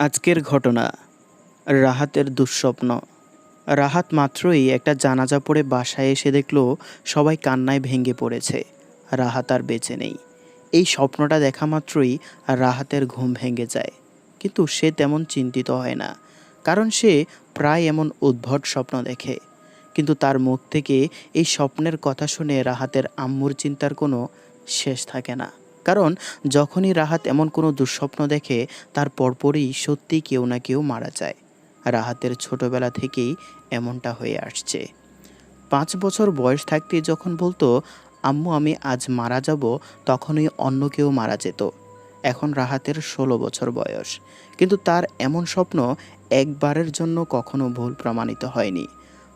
আজকের ঘটনা, রাহাতের দুঃস্বপ্ন। রাহাত মাত্রই একটা জানাজা পড়ে বাসায় এসে দেখল সবাই কান্নায় ভেঙে পড়েছে। রাহাত আর বেঁচে নেই। এই স্বপ্নটা দেখা মাত্রই রাহাতের ঘুম ভেঙে যায়। কিন্তু সে তেমন চিন্তিত হয় না, কারণ সে প্রায় এমন উদ্ভট স্বপ্ন দেখে। কিন্তু তার মুখ থেকে এই স্বপ্নের কথা শুনে রাহাতের আম্মুর চিন্তার কোনো শেষ থাকে না। কারণ, যখনই রাহাত এমন কোনো দুঃস্বপ্ন দেখে, তার পরপরই সত্যি কেউ না কেউ মারা যায়। রাহাতের ছোটবেলা থেকেই এমনটা হয়ে আসছে। পাঁচ বছর বয়স থাকতে যখন বলতো, আম্মু, আমি আজ মারা যাব তখনই অন্য কেউ মারা যেত। এখন রাহাতের ষোলো বছর বয়স। কিন্তু তার এমন স্বপ্ন একবারের জন্য কখনো ভুল প্রমাণিত হয়নি।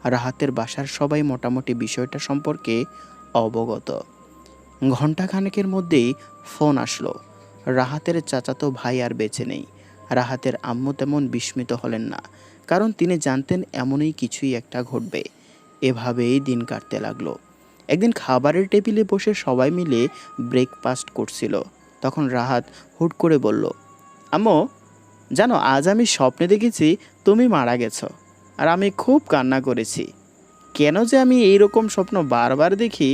রাহাতের বাসার সবাই মোটামুটি বিষয়টা সম্পর্কে অবগত। ঘণ্টাখানেকের মধ্যেই ফোন আসলো। রাহাতের চাচাতো ভাই আর বেঁচে নেই। রাহাতের আম্মু তেমন বিস্মিত হলেন না, কারণ তিনি জানতেন এমনই কিছুই একটা ঘটবে। এভাবেই দিন কাটতে লাগল। একদিন খাবারের টেবিলে বসে সবাই মিলে ব্রেকফাস্ট করছিল। তখন রাহাত হুট করে বলল, আম্মু, জানো, আজ আমি স্বপ্নে দেখেছি তুমি মারা গেছো, আর আমি খুব কান্না করেছি। কেন যে আমি এইরকম স্বপ্ন বারবার দেখি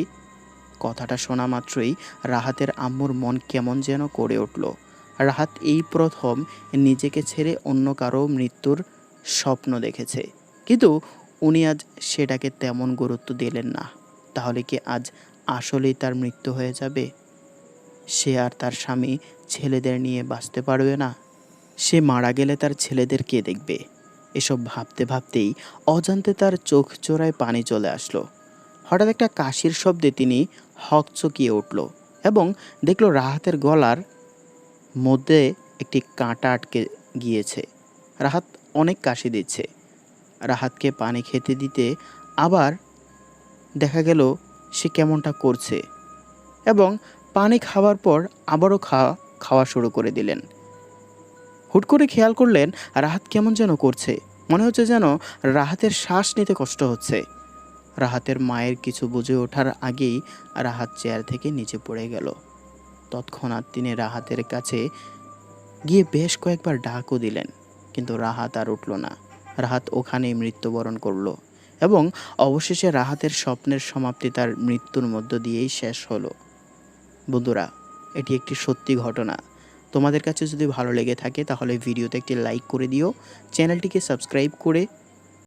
কথাটা শোনা মাত্রই রাহাতের আম্মুর মন কেমন যেন করে উঠল। রাহাত এই প্রথম নিজেকে ছেড়ে অন্য কারও মৃত্যুর স্বপ্ন দেখেছে। কিন্তু উনি আজ সেটাকে তেমন গুরুত্ব দিলেন না। তাহলে কি আজ আসলেই তার মৃত্যু হয়ে যাবে? সে আর তার স্বামী ছেলেদের নিয়ে বাঁচতে পারবে না। সে মারা গেলে তার ছেলেদের কে দেখবে? এসব ভাবতে ভাবতেই অজান্তে তার চোখ চোরায় পানি চলে আসলো। হঠাৎ একটা কাশির শব্দে তিনি হকচকিয়ে উঠল এবং দেখল রাহাতের গলার মধ্যে একটি কাঁটা আটকে গিয়েছে। রাহাত অনেক কাশি দিচ্ছে। রাহাতকে পানি খেতে দিতে আবার দেখা গেল সে কেমনটা করছে এবং পানি খাওয়ার পর আবারও খাওয়া খাওয়া শুরু করে দিলেন। হুট করে খেয়াল করলেন রাহাত কেমন যেন করছে। মনে হচ্ছে যেন রাহাতের শ্বাস নিতে কষ্ট হচ্ছে। রাহাতের মায়ের কিছু বুঝে ওঠার আগেই রাহাত চেয়ার থেকে নিচে পড়ে গেল। তৎক্ষণাৎ তিনি রাহাতের কাছে গিয়ে বেশ কয়েকবার ডাকও দিলেন, কিন্তু রাহাত আর উঠল না। রাহাত ওখানেই মৃত্যুবরণ করল এবং অবশেষে রাহাতের স্বপ্নের সমাপ্তি তার মৃত্যুর মধ্য দিয়েই শেষ হলো। বন্ধুরা, এটি একটি সত্যি ঘটনা। তোমাদের কাছে যদি ভালো লেগে থাকে তাহলে ভিডিওতে একটি লাইক করে দিও, চ্যানেলটিকে সাবস্ক্রাইব করে